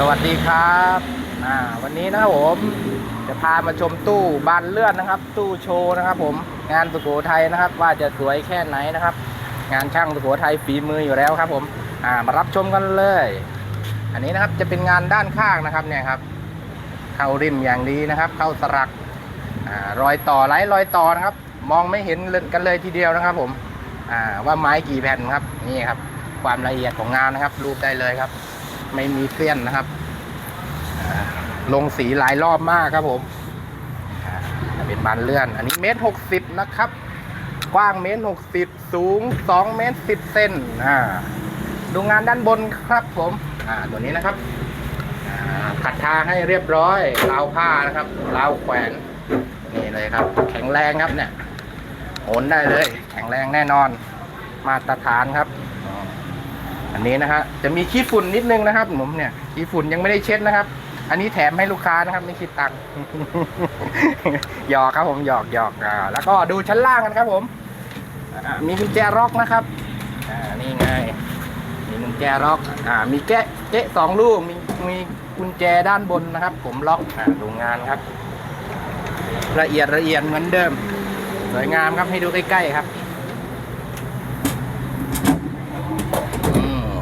สวัสดีครับอ่าวันนี้นะครับผมจะพามาชมตู้บานเลื่อนนะครับ ตู้โชว์นะครับผมงานสุโขทัยนะครับ ว่าจะสวยแค่ไหนนะครับ งานช่างสุโขทัยฝีมืออยู่แล้วครับ ผมอ่ามารับชมกันเลย อันนี้นะครับจะเป็นงานด้านข้างนะครับเนี่ยครับ เข้าริมอย่างดีนะครับ เข้าสลักอารอยต่อไร้รอยต่อนะครับ มองไม่เห็นกันเลยทีเดียวนะครับ ผมอ่าว่าไม้กี่แผ่นครับนี่ครับ ความละเอียดของงานนะครับ รูปได้เลยครับ ไม่มีเสี้ยนนะครับลงสีหลายรอบมากครับผมเป็นบานเลื่อน อันนี้เมตรหกสิบนะครับ กว้างเมตรหกสิบสูงสองเมตรสิบเซนอ่าดูงานด้านบนครับผมอ่าตัวนี้นะครับขัดทาให้เรียบร้อยราวผ้านะครับราวแขวนนี่เลยครับ แข็งแรงครับเนี่ยโหนได้เลย แข็งแรงแน่นอน มาตรฐานครับ อันนี้นะฮะจะมีขี้ฝุ่นนิดนึงนะครับผมเนี่ยขี้ฝุ่นยังไม่ได้เช็ดนะครับ อันนี้แถมให้ลูกค้านะครับไม่คิดตังค์หยอกครับผมหยอกหยอกอ่าแล้วก็ดูชั้นล่างกันครับผมมีกุญแจล็อกนะครับอ่านี่ไงมีกุญแจล็อกอ่ามีแกะเกะสองลูกมีมีกุญแจด้านบนนะครับ ผมล็อกอ่าดูงานครับ ละเอียดละเอียดเหมือนเดิม สวยงามครับให้ดูใกล้ๆครับ อืม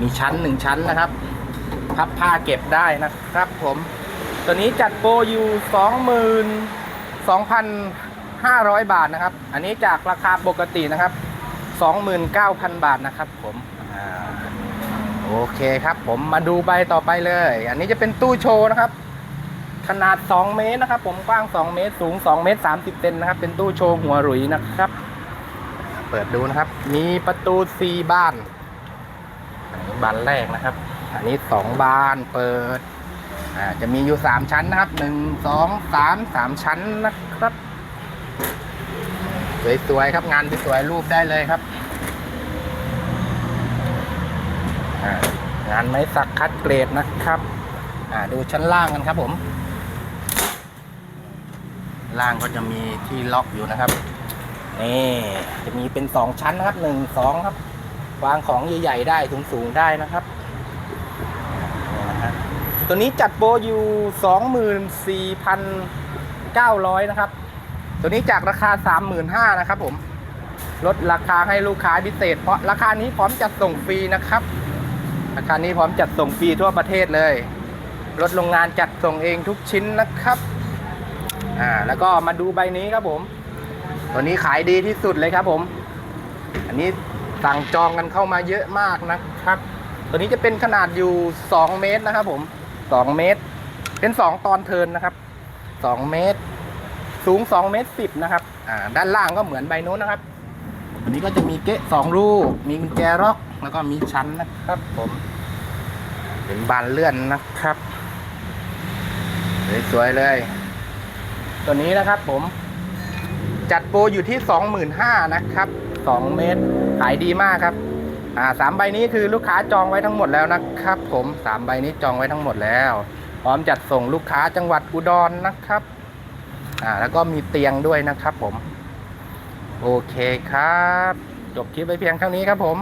มีชั้นหนึ่งชั้นนะครับ พับผ้าเก็บได้นะครับ ผม ตัวนี้จัดโปรอยู่สองหมื่นสองพันห้าร้อยบาทนะครับ อันนี้จากราคาปกตินะครับสองหมื่นเก้าพันบาทนะครับ ผมอโอเคครับ ผมมาดูใบต่อไปเลย อันนี้จะเป็นตู้โชว์นะครับ ขนาด 2 เมตรนะครับ ผมกว้าง 2 เมตรสูง 2 เมตร 30เซนนะครับ เป็นตู้โชว์หัวหรุยนะครับ เปิดดูนะครับ มีประตูสีบาน บานแรกนะครับ อันนี้สองบานเปิดอ่าจะมีอยู่สามชั้นนะครับหนึ่งสองสามสามชั้นนะครับ สวยๆครับงานสวยๆรูปได้เลยครับอ่างานไม้สักคัดเกรดนะครับอ่าดูชั้นล่างกันครับผม ล่างก็จะมีที่ล็อกอยู่นะครับ นี่ จะมีเป็นสองชั้นนะครับหนึ่งสองครับ วางของใหญ่ๆได้สูงๆได้นะครับนี่นะฮะตัวนี้จัดโปรอยู่สองหมื่นสี่พันเก้าร้อยนะครับ ตัวนี้จากราคาสามหมื่นห้านะครับผม ลดราคาให้ลูกค้าพิเศษ เพราะราคานี้พร้อมจัดส่งฟรีนะครับ ราคานี้พร้อมจัดส่งฟรีทั่วประเทศเลย รถโรงงานจัดส่งเองทุกชิ้นนะครับอ่าแล้วก็มาดูใบนี้ครับผม ตัวนี้ขายดีที่สุดเลยครับผม อันนี้ สั่งจองกันเข้ามาเยอะมากนะครับ ตัวนี้จะเป็นขนาดอยู่ 2 เมตรนะครับผม 2 เมตร เป็น 2 ตอนเทินนะครับ 2 เมตร สูง 2 เมตร 10 นะครับ อ่า ด้านล่างก็เหมือนใบโน้นนะครับตัวนี้ก็จะมีเกะสองรูมีกุญแจล็อกแล้วก็มีชั้นนะครับผม เป็นบานเลื่อนนะครับสวยๆเลย ตัวนี้นะครับผมจัดโปรอยู่ที่ 25,000นะครับ 2 เมตร ขายดีมากครับอ่าสามใบนี้คือลูกค้าจองไว้ทั้งหมดแล้วนะครับ ผมสามใบนี้จองไว้ทั้งหมดแล้ว พร้อมจัดส่งลูกค้าจังหวัดอุดรนะครับอ่าแล้วก็มีเตียงด้วยนะครับผม โอเคครับ จบคลิปไปเพียงเท่านี้ครับผม